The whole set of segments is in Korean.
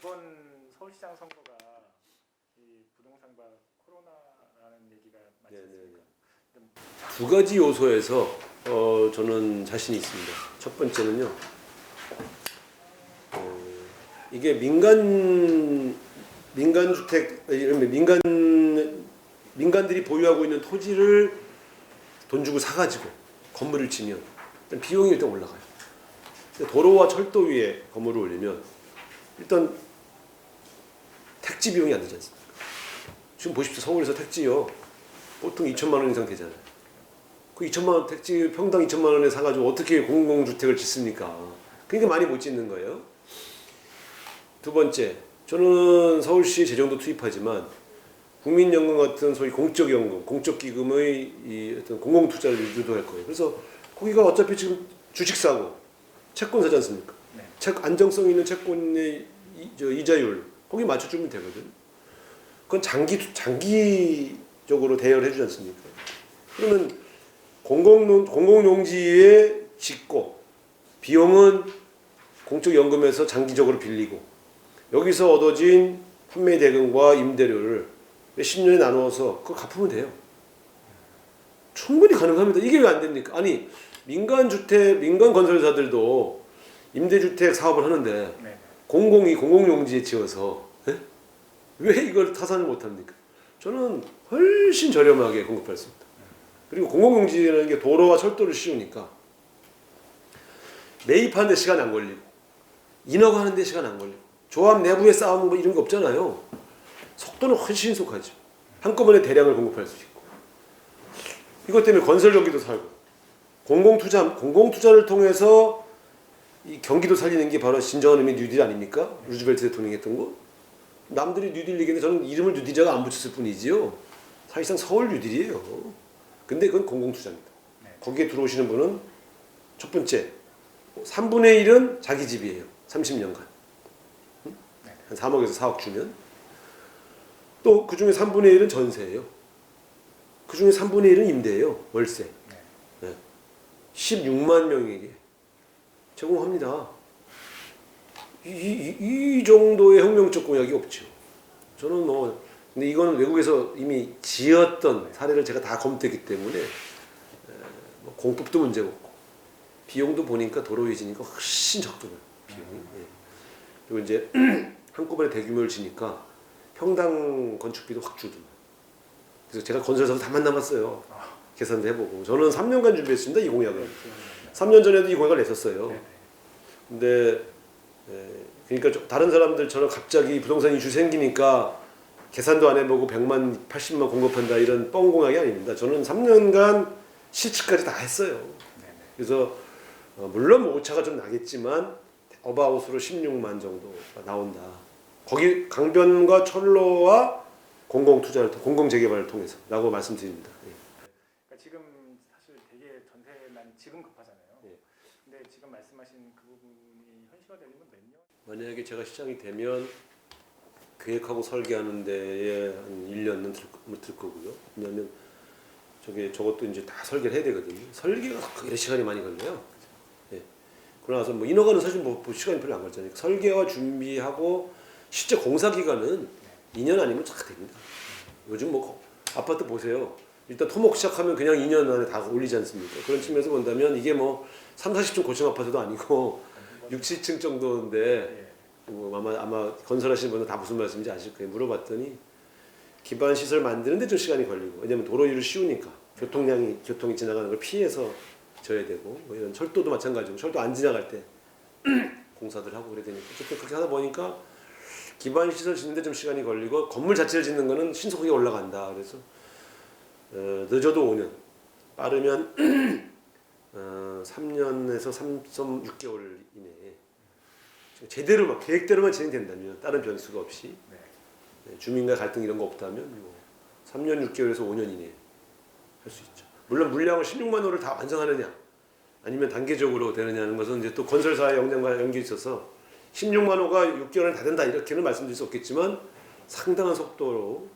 이번 서울시장 선거가 이 부동산과 코로나라는 얘기가 맞지 네, 네, 않습니까? 두 가지 요소에서 어, 저는 자신이 있습니다. 첫 번째는요. 어, 이게 민간 민간 주택 민간 민간들이 보유하고 있는 토지를 돈 주고 사가지고 건물을 지면 일단 비용이 일단 올라가요. 도로와 철도 위에 건물을 올리면 일단 택지 비용이 안 되지 않습니까? 지금 보십시오. 서울에서 택지요. 보통 2천만 원 이상 되잖아요. 그 2천만 원 택지 평당 2천만 원에 사가지고 어떻게 공공주택을 짓습니까? 그러니까 많이 못 짓는 거예요. 두 번째, 저는 서울시 재정도 투입하지만 국민연금 같은 소위 공적연금, 공적기금의 이 어떤 공공투자를 유도할 거예요. 그래서 거기가 어차피 지금 주식 사고 채권 사지 않습니까? 네. 책 안정성 있는 채권의 이, 저 이자율 거기 맞춰주면 되거든. 그건 장기 장기적으로 대여를 해주지 않습니까? 그러면 공공농 공공용지에 짓고 비용은 공적연금에서 장기적으로 빌리고 여기서 얻어진 판매 대금과 임대료를 10년에 나누어서 그거 갚으면 돼요. 충분히 가능합니다. 이게 왜 안 됩니까? 아니 민간 주택 민간 건설사들도 임대주택 사업을 하는데 네. 공공이 공공용지에 지어서 예? 왜 이걸 타산을 못합니까? 저는 훨씬 저렴하게 공급할 수 있다. 그리고 공공용지라는 게 도로와 철도를 씌우니까 매입하는데 시간 안 걸리고 인허가 하는데 시간 안 걸리고 조합 내부의 싸움 뭐 이런 게 없잖아요. 속도는 훨씬 신속하죠. 한꺼번에 대량을 공급할 수 있고 이것 때문에 건설 경기도 살고 공공투자 공공투자를 통해서 이 경기도 살리는 게 바로 진정한 의미 뉴딜 아닙니까? 루즈벨트 대통령이 했던 거. 남들이 뉴딜 얘기했는데 저는 이름을 뉴딜이라고 안 붙였을 뿐이지요. 사실상 서울 뉴딜이에요. 근데 그건 공공투자입니다. 네. 거기에 들어오시는 분은 첫 번째 3분의 1은 자기 집이에요. 30년간. 네. 한 3억에서 4억 주면. 또 그 중에 3분의 1은 전세예요. 그 중에 3분의 1은 임대예요. 월세. 네. 16만 명에게 제공합니다. 이, 이, 이 정도의 혁명적 공약이 없죠. 저는 뭐 근데 이거는 외국에서 이미 지었던 사례를 제가 다 검토했기 때문에 에, 뭐 공법도 문제가 없고 비용도 보니까 도로 위지니까 훨씬 적더라고요. 비용이. 예. 그리고 이제 한꺼번에 대규모를 지니까 평당 건축비도 확 줄더만. 그래서 제가 건설사도 다 만나봤어요. 계산도 해보고 저는 3년간 준비했습니다 이 공약을. 3년 전에도 이 공약을 냈었어요. 네. 근데 에, 그러니까 좀 다른 사람들처럼 갑자기 부동산 이슈 생기니까 계산도 안 해보고 100만, 80만 공급한다 이런 뻥 공약이 아닙니다. 저는 3년간 실측까지 다 했어요. 네. 그래서 어, 물론 뭐 오차가 좀 나겠지만 어바웃으로 16만 정도 나온다. 거기 강변과 철로와 공공 투자를 통- 공공 재개발을 통해서라고 말씀드립니다. 예. 그러니까 지금 사실 되게 전세난 지금 급하잖아요. 예. 근데 지금 말씀하신 그 부분이 현실화되려면 몇 년? 만약에 제가 시장이 되면 계획하고 설계하는 데에 한 1년은 들, 뭐들 거고요. 왜냐하면 저게 저것도 이제 다 설계를 해야 되거든요. 설계가 그게 시간이 많이 걸려요. 예. 그러고 나서 뭐 인허가는 사실 뭐, 뭐 시간이 별로 안 걸잖아요. 설계와 준비하고 실제 공사 기간은 2년 아니면 다 됩니다. 요즘 뭐 거- 아파트 보세요. 일단 토목 시작하면 그냥 2년 안에 다 올리지 않습니까? 그런 측면에서 본다면 이게 뭐 3, 40층 고층 아파트도 아니고 6, 7층 정도인데 예. 뭐 아마 아마 건설하시는 분은 다 무슨 말씀인지 아실 거예요. 물어봤더니 기반 시설 만드는데 좀 시간이 걸리고 왜냐면 도로 위를 씌우니까 교통량이 교통이 지나가는 걸 피해서 져야 되고 뭐 이런 철도도 마찬가지고 철도 안 지나갈 때 공사들 하고 그래야 되니까 어쨌든 그렇게 하다 보니까 기반 시설 짓는데 좀 시간이 걸리고 건물 자체를 짓는 거는 신속하게 올라간다. 그래서 어, 늦어도 5년, 빠르면 어, 3년에서 3.6개월 이내에 제대로 막 계획대로만 진행된다면 다른 변수가 없이 네. 네, 주민과 갈등 이런 거 없다면 뭐 3년 6개월에서 5년 이내에 할 수 있죠. 물론 물량을 16만 호를 다 완성하느냐 아니면 단계적으로 되느냐는 것은 이제 또 건설사의 역량과 연결이 있어서 16만 호가 6개월은 다 된다 이렇게는 말씀드릴 수 없겠지만 상당한 속도로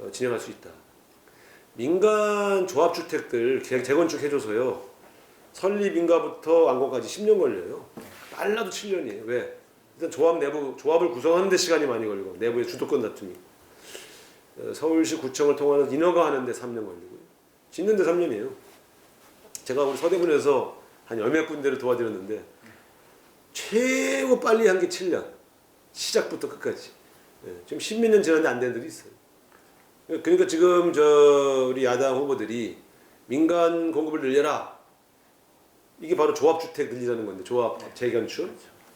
어, 진행할 수 있다. 민간 조합주택들 재- 재건축 해줘서요 설립 인가부터 완공까지 10년 걸려요. 빨라도 7년이에요. 왜? 일단 조합 내부 조합을 구성하는데 시간이 많이 걸리고 내부의 주도권 다툼이 어, 서울시 구청을 통하는 인허가 하는데 3년 걸리고요. 짓는데 3년이에요. 제가 우리 서대문에서 한 열몇 군데를 도와드렸는데 최고 빨리 한 게 7년. 시작부터 끝까지. 예, 지금 십몇 년 지났는데 안 되는 데도 있어요. 그러니까 지금 저 우리 야당 후보들이 민간 공급을 늘려라. 이게 바로 조합주택 늘리라는 건데 조합 재건축.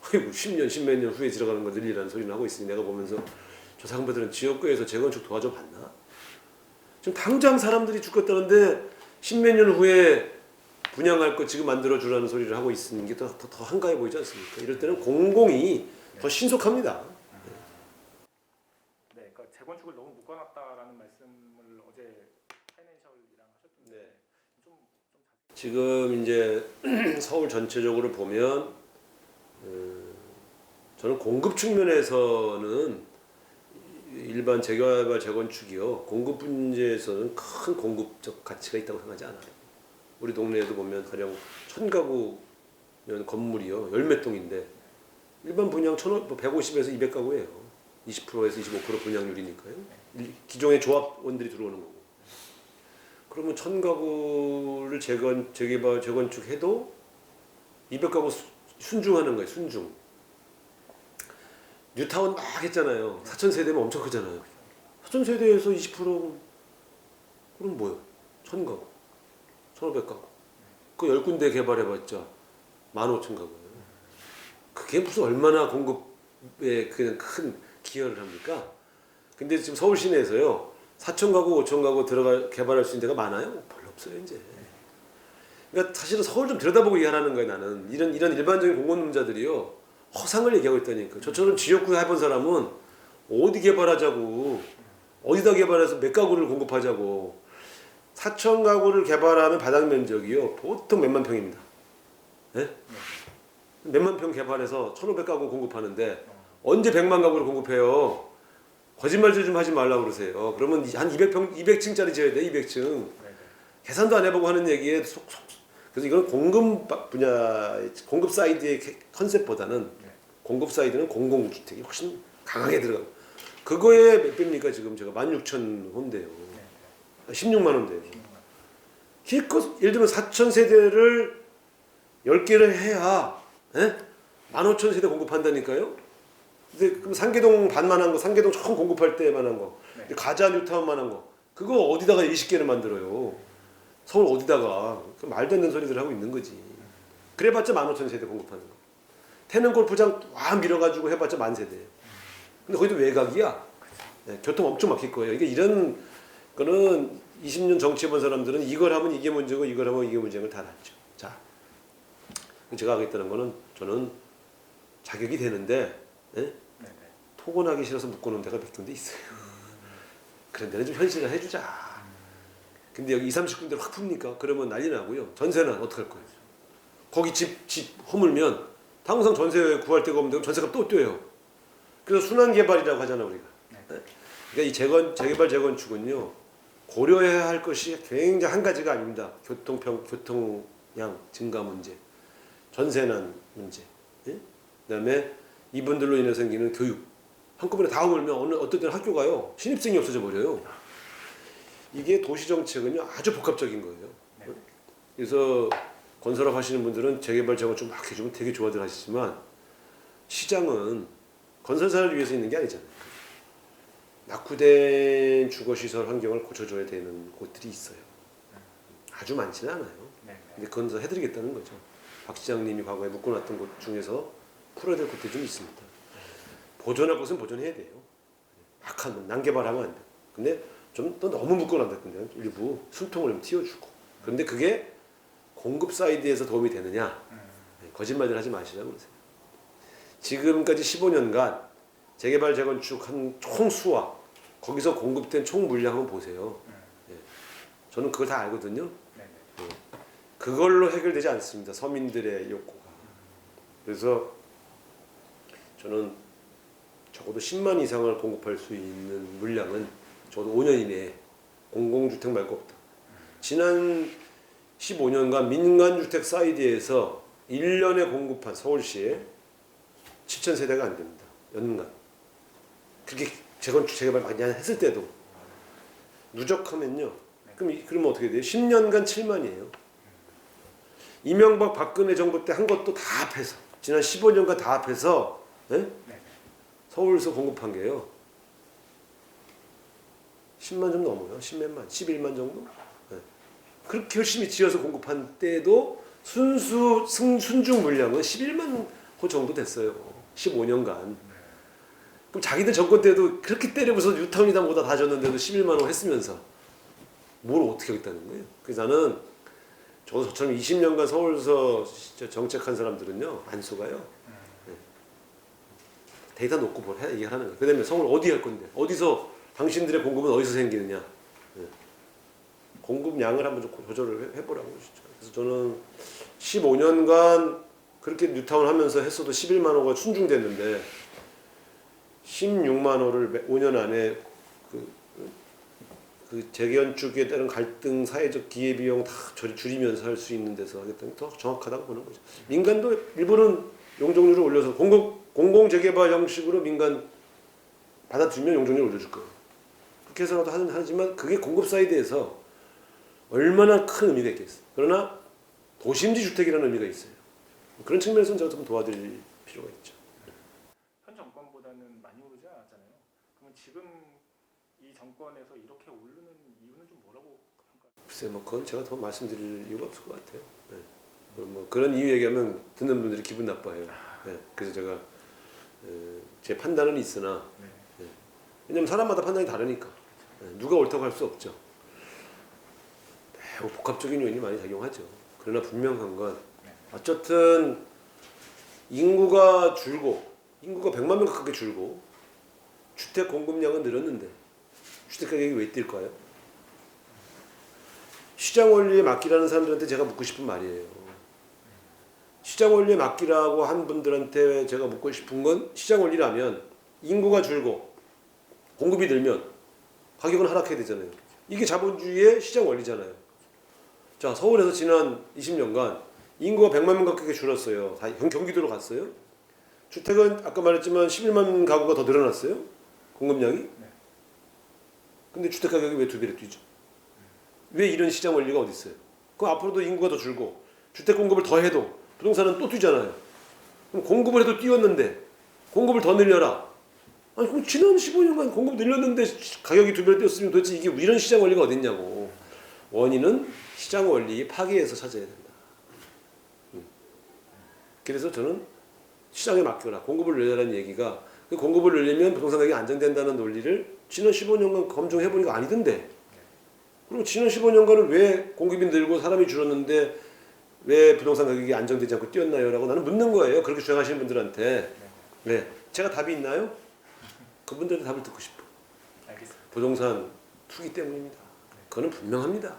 아이고 10년, 10몇 년 후에 들어가는 거 늘리라는 소리를 하고 있으니 내가 보면서 저 사람들은 지역구에서 재건축 도와줘 봤나? 지금 당장 사람들이 죽겠다는데 10몇 년 후에 분양할 거 지금 만들어 주라는 소리를 하고 있는 게 더 더 한가해 보이지 않습니까? 이럴 때는 공공이 더 신속합니다. 네, 그러니까 재건축을 너무 묶어놨다라는 말씀을 어제 파이낸셜이랑 하셨던데 네. 좀, 좀 자세히 지금 이제 서울 전체적으로 보면 어, 저는 공급 측면에서는 일반 재개발 재건축이요 공급 문제에서는 큰 공급적 가치가 있다고 생각하지 않아요. 우리 동네에도 보면 가령 천 가구면 건물이요 열 몇 동인데 일반 분양 천 150에서 200가구예요. 20%에서 25% 분양률이니까요. 일- 기존의 조합원들이 들어오는 거고. 그러면 천 가구를 재건 재개발 재건축해도 200가구 수- 순중하는 거예요. 순중. 뉴타운 막 했잖아요. 4천 세대면 엄청 크잖아요. 4천 세대에서 20% 그럼 뭐요? 천 가구, 1,500 가구. 그 열 군데 개발해봤자 15,000 가구예요. 그게 무슨 얼마나 공급에 그냥 큰 기여를 합니까? 근데 지금 서울 시내에서요 4천 가구, 5천 가구 들어갈 개발할 수 있는 데가 많아요? 별로 없어요 이제. 그러니까 사실은 서울 좀 들여다보고 얘기하라는 거예요 나는 이런 이런 일반적인 공공노자들이요 허상을 얘기하고 있다니까. 저처럼 지역구에 해본 사람은 어디 개발하자고 어디다 개발해서 몇 가구를 공급하자고 4천 가구를 개발하면 바닥 면적이요 보통 몇만 평입니다. 예? 몇만 평 개발해서 1,500 가구 공급하는데 언제 100만 가구를 공급해요? 거짓말 좀 하지 말라고 그러세요. 그러면 한 200평 200층짜리 지어야 돼. 200층. 네, 네. 계산도 안 해보고 하는 얘기에 속, 속, 그래서 이건 공급 바- 분야 공급 사이드의 캐- 컨셉보다는 네. 공급 사이드는 공공주택이 훨씬 강하게 들어가고 그거에 몇 배입니까 지금 제가 16,000 혼대요. 네, 16만 원대요. 기껏 예를 들면 4천 세대를 10개를 해야 예? 15,000 세대 공급한다니까요. 근데 그럼 상계동 반만한 거, 상계동 처음 공급할 때만한 거, 네. 가자 뉴타운만한 거, 그거 어디다가 20개를 만들어요. 서울 어디다가 그 말도 안 되는 소리들 하고 있는 거지. 그래봤자 15,000 세대 공급하는 거. 태릉 골프장 와 밀어가지고 해봤자 만 세대. 근데 거기도 외곽이야. 네, 교통 엄청 막힐 거예요. 이게 이런 거는 20년 정치해본 사람들은 이걸 하면 이게 문제고 이걸 하면 이게 문제인 걸다 알죠. 자, 제가 하겠다는 거는 저는 자격이 되는데 예? 토건하기 싫어서 묶어놓은 데가 몇 군데 있어요. 그런 데는 좀 현실을 해주자. 근데 여기 20, 30군데를 확 풉니까? 그러면 난리 나고요. 전세는 어떡할 거예요? 거기 집, 집 허물면 항상 전세 구할 데가 없는데 전세가 또 뛰어요. 그래서 순환 개발이라고 하잖아 우리가. 네. 그러니까 이 재건 재개발 재건축은요 고려해야 할 것이 굉장히 한 가지가 아닙니다. 교통평 교통량 증가 문제, 전세난 문제, 예? 그 다음에 이분들로 인해 생기는 교육 한꺼번에 다 오면 어느 어떤 때는 학교가요 신입생이 없어져 버려요. 이게 도시 정책은요 아주 복합적인 거예요. 네. 그래서 건설업 하시는 분들은 재개발 재건축 막 해주면 되게 좋아들 하시지만 시장은 건설사를 위해서 있는 게 아니잖아요. 낙후된 주거시설 환경을 고쳐줘야 되는 곳들이 있어요. 아주 많지는 않아요. 네, 네. 근데 그건 더 해드리겠다는 거죠. 박 시장님이 과거에 묶어놨던 곳 중에서 풀어야 될 곳들이 좀 있습니다. 보존할 것은 보존해야 돼요. 악한 난개발 하면 안 돼. 근데 좀 또 너무 묶어놨다 근데 일부 숨통을 좀 틔워주고. 그런데 그게 공급 사이드에서 도움이 되느냐? 음, 네, 거짓말들 하지 마시라고 그러세요. 지금까지 15년간 재개발 재건축 한 총수와 거기서 공급된 총 물량 한번 보세요. 예. 저는 그걸 다 알거든요. 네, 네. 그걸로 해결되지 않습니다. 서민들의 욕구가. 그래서 저는 적어도 10만 이상을 공급할 수 있는 물량은 적어도 5년 이내에 공공주택 말고 없다. 지난 15년간 민간주택 사이드에서 1년에 공급한 서울시에 7천 세대가 안 됩니다. 연간. 그렇게 재건축 재개발 많이 했을 때도 누적하면요. 그럼 이- 그러면 어떻게 돼요? 10년간 7만이에요. 이명박 박근혜 정부 때 한 것도 다 합해서 지난 15년간 다 합해서 예? 네. 서울서 공급한 게요. 10만 좀 넘어요. 10몇만, 11만 정도? 예. 그렇게 열심히 지어서 공급한 때도 순수 승, 순중 물량은 11만 호 정도 됐어요. 15년간. 그럼 자기들 정권 때도 그렇게 때려부서 유타운이다 다 줬는데도 11만 호 했으면서 뭘 어떻게 하겠다는 거예요? 그래서 나는 저도 저처럼 20년간 서울서 정책한 사람들은요 안 속아요. 네. 데이터 놓고 뭘 해, 얘기하는 거예요. 그 다음에 서울 어디 할 건데 어디서 당신들의 공급은 어디서 생기느냐? 네. 공급량을 한번 좀 조절을 해- 해보라고 진짜. 그래서 저는 15년간 그렇게 뉴타운 하면서 했어도 11만 호가 순중됐는데 16만 호를 5년 안에 그, 그 재건축에 따른 갈등, 사회적 기회 비용 다 줄- 줄이면서 할 수 있는 데서 하겠다는 게더 정확하다고 보는 거죠. 민간도 일부는 용적률을 올려서 공공 공공 재개발 형식으로 민간 받아들이면 용적률 올려줄 거예요. 그렇게 해서라도 하는 하지만 그게 공급 사이드에서 얼마나 큰 의미가 있겠어. 그러나 도심지 주택이라는 의미가 있어요. 그런 측면에서는 제가 좀 도와드릴 필요가 있죠. 현 정권보다는 많이 오르지 않았잖아요. 그러면 지금 이 정권에서 이렇게 오르는 이유는 좀 뭐라고 할까요? 글쎄 뭐 그건 제가 더 말씀드릴 이유가 없을 것 같아요. 네. 그럼 뭐 그런 이유 얘기하면 듣는 분들이 기분 나빠해요. 네. 그래서 제가 에, 제 판단은 있으나 네. 왜냐면 사람마다 판단이 다르니까 네. 누가 옳다고 할 수 없죠. 매우 복합적인 요인이 많이 작용하죠. 그러나 분명한 건 어쨌든 인구가 줄고 인구가 100만 명 가깝게 줄고 주택 공급량은 늘었는데 주택 가격이 왜 뛸까요? 시장 원리에 맡기라는 사람들한테 제가 묻고 싶은 말이에요. 시장 원리에 맡기라고 한 분들한테 제가 묻고 싶은 건 시장 원리라면 인구가 줄고 공급이 늘면 가격은 하락해야 되잖아요. 이게 자본주의의 시장 원리잖아요. 자, 서울에서 지난 20년간 인구가 100만 명 가깝게 줄었어요. 다 경- 경기도로 갔어요. 주택은 아까 말했지만 11만 가구가 더 늘어났어요. 공급량이. 근데 주택 가격이 왜 두 배로 뛰죠? 왜 이런 시장 원리가 어디 있어요? 그럼 앞으로도 인구가 더 줄고 주택 공급을 더 해도 부동산은 또 뛰잖아요. 그럼 공급을 해도 뛰었는데 공급을 더 늘려라. 아니 그럼 지난 15년간 공급 늘렸는데 가격이 두 배로 뛰었으면 도대체 이게 이런 시장 원리가 어디 있냐고. 원인은 시장 원리 파괴에서 찾아야 된다. 음. 그래서 저는 시장에 맡겨라. 공급을 늘려라는 얘기가 그 공급을 늘리면 부동산 가격이 안정된다는 논리를 지난 15년간 검증해 보니까 아니던데. 그리고 지난 15년간은 왜 공급이 늘고 사람이 줄었는데 왜 부동산 가격이 안정되지 않고 뛰었나요?라고 나는 묻는 거예요. 그렇게 주장하시는 분들한테. 네. 제가 답이 있나요? 그분들의 답을 듣고 싶어. 알겠습니다. 부동산 투기 때문입니다. 그거는 분명합니다.